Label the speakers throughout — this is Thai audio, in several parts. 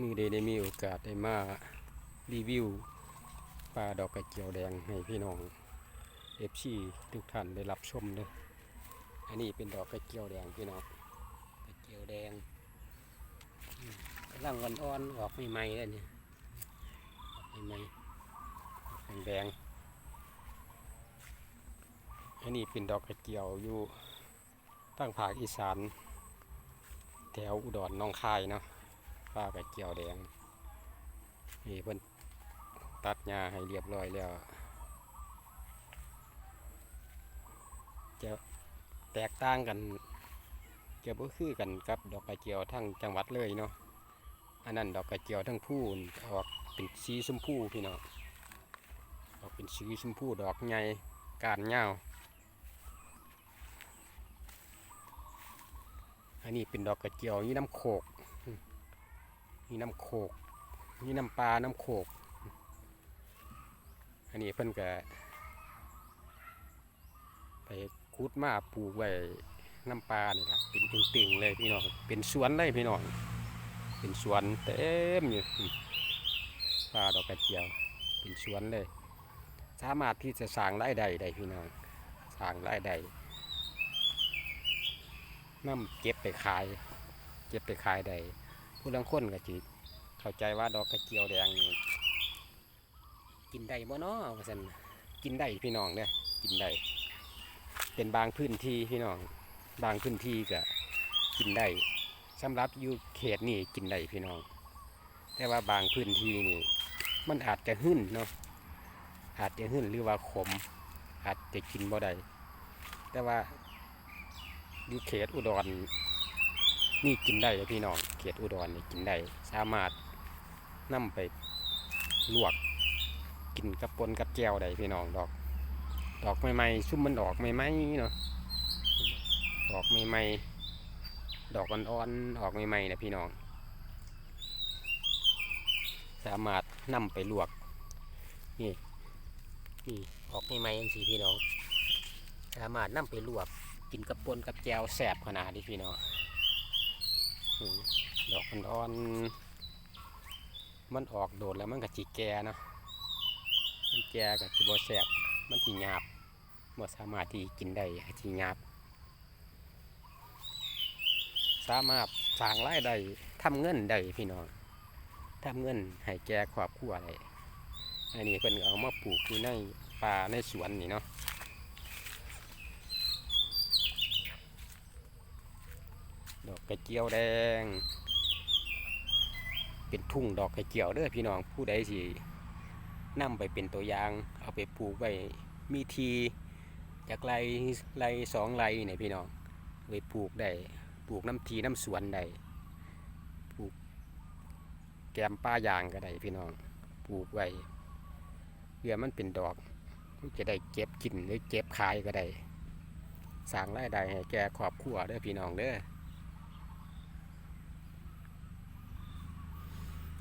Speaker 1: นี้ได้มีโอกาสได้มารีวิวปลาดอกกระเจียวแดงให้พี่น้องเอฟซีทุกท่านได้รับชมเด้ออันนี้เป็นดอกกระเจียวแดงพี่น้องกระเจียวแดงกำลังอ่อนๆออกใหม่ๆแล้วเนี่ยออกใหม่ๆแดงอันนี้เป็นดอกกระเจียวอยู่ตั้งภาคอีสานแถวอุดรน้องคายเนาะ ปลากระเจียวแดง นี่เพิ่นตัดหญ้าให้เรียบร้อยแล้วจะแตกต่างกันจะบ่คือกันกับดอกกระเจียวทั้งจังหวัดเลยเนาะอันนั้นดอกกระเจียวทั้งผู้นออกเป็นสีชมพูพี่น้องออกเป็นสีชมพูดอกใหญ่การยาอันนี้เป็นดอกกระเจียวนี่น้ำโขก นี่น้ำโขกนี่น้ำปลา น้ำโขก อันนี้เพิ่นก็ไปคุดมาปลูกไว้น้ำปลานี่ละเป็นตึงๆเลยพี่น้อง เป็นสวนเลยพี่น้อง เป็นสวนเต็มอยู่ปลาดอกกระเจียว เป็นสวนเลย สามารถที่จะสร้างรายได้ได้พี่น้อง สร้างรายได้น้ำเก็บไปขาย เก็บไปขายได้ ผู้ลังคนก็จิเข้าใจว่าดอกกระเจียวแดงนี่กินได้บ่เนาะว่าซั่นกินได้พี่น้องเด้อกินได้เป็นบางพื้นที่พี่น้องบางพื้นที่ก็กินได้สำหรับอยู่เขตนี่กินได้พี่น้อง แต่ว่าบางพื้นที่นี่ มันอาจจะหึ่นเนาะอาจจะหึ่นหรือว่าขม อาจจะกินบ่ได้แต่ว่าอยู่เขตอุดรนี่กินได้เลยพี่น้อง เขตอุดรนี่กินได้สามารถนำไปลวกกินกับปนกับแจวได้พี่น้องดอก ดอกใหม่ๆชุ่มมันดอกใหม่ๆเนาะดอกใหม่ๆดอกอ่อนๆออกใหม่ๆนะพี่น้อง สามารถนำไปลวกนี่นี่ออกใหม่ๆจังซี่พี่น้อง สามารถนำไปลวกกินกับปนกับแจวแสบขนาดนี้พี่น้องอ ดอกมันอ่อนมันออกโดดแล้วมันก็จีแกเนาะมันแกกับจีบแสบมันจีหยาบบ่สามารถที่กินได้จีหยาบ สามารถสร้างรายได้ทำเงินได้พี่น้องทำเงินให้แกครอบครัวได้อันนี้เพิ่นเอามาปลูกอยู่ในป่าในสวนนี่เนาะดอกกระเจียวแดง เป็นทุ่งดอกกระเจียวเด้อพี่น้องผู้ใดสินำไปเป็นตัวอย่าง เอาไปปลูกไว้มีทีจากไรไรสองไรเนี่ยพี่น้องไปปลูกได้ปลูกน้ำทีน้ำสวนได้ปลูกแกมป้ายางก็ได้พี่น้องปลูกไว้เพื่อมันเป็นดอกจะได้เก็บกินหรือเก็บขายก็ได้สร้างรายได้ให้แก่ครอบครัวเด้อพี่น้องเด้อ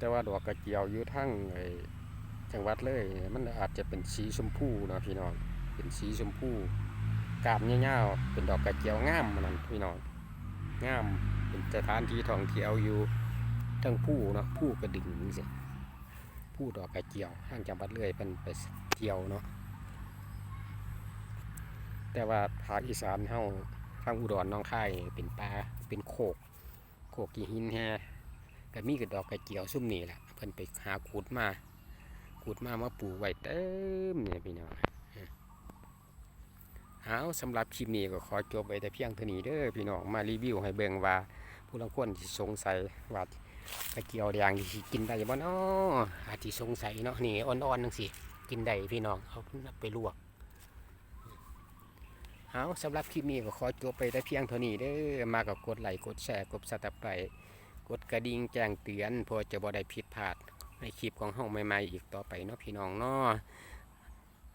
Speaker 1: แต่ว่าดอกกระเจียวอยู่ทั้งไอ้จังหวัดเลย มันอาจจะเป็นสีชมพูนะพี่น้อง เป็นสีชมพูกาบเงี้ยวๆเป็นดอกกระเจียวงามมันพี่น้องงามเป็นสถานที่ท่องเที่ยวอยู่ทั้งผู้เนาะผู้กระดึงนี่สิผู้ดอกกระเจียวทางจังหวัดเลยเป็นไปเที่ยวเนาะแต่ว่าภาคอีสานเฮาทางอุดรน้องค่ายเป็นป่าเป็นโคกโคกกี่หินแฮ ก็มีกระดอกกระเจียวซุ่มนี่แหละเพิ่นไปหาขูดมาขูดมามาปลูกไว้เต็มเนี่ยพี่น้องเอาสำหรับคลิปนี้ก็ขอจบไปแต่เพียงเท่านี้เด้อพี่น้องมารีวิวให้เบิ่งว่า ผู้ลางคนที่สงสัยว่ากระเจียวแดงที่กินได้บ่เนาะอาจสิสงสัยเนาะนี่อ่อนๆจังซี่กินได้พี่น้องเอาไปลวกเอาสำหรับคลิปนี้ก็ขอจบไปแต่เพียงเท่านี้เด้อมากับกดไลค์กดแชร์กดซับสไครบ์ ดกระดิ่งแจ้งเตือนเพื่อจะบ่ได้ผิดพลาดในคลิปของห้องใหม่ๆอีกต่อไปเนาะพี่น้องเนาะ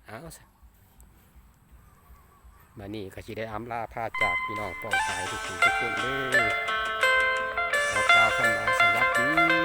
Speaker 1: เอาสมานี่ก็สิได้อำลาพาจากพี่น้องป้องสายทุกคนทุกคนเลยขอกล่าวคำลาสวัสดีแต่พี่น้อง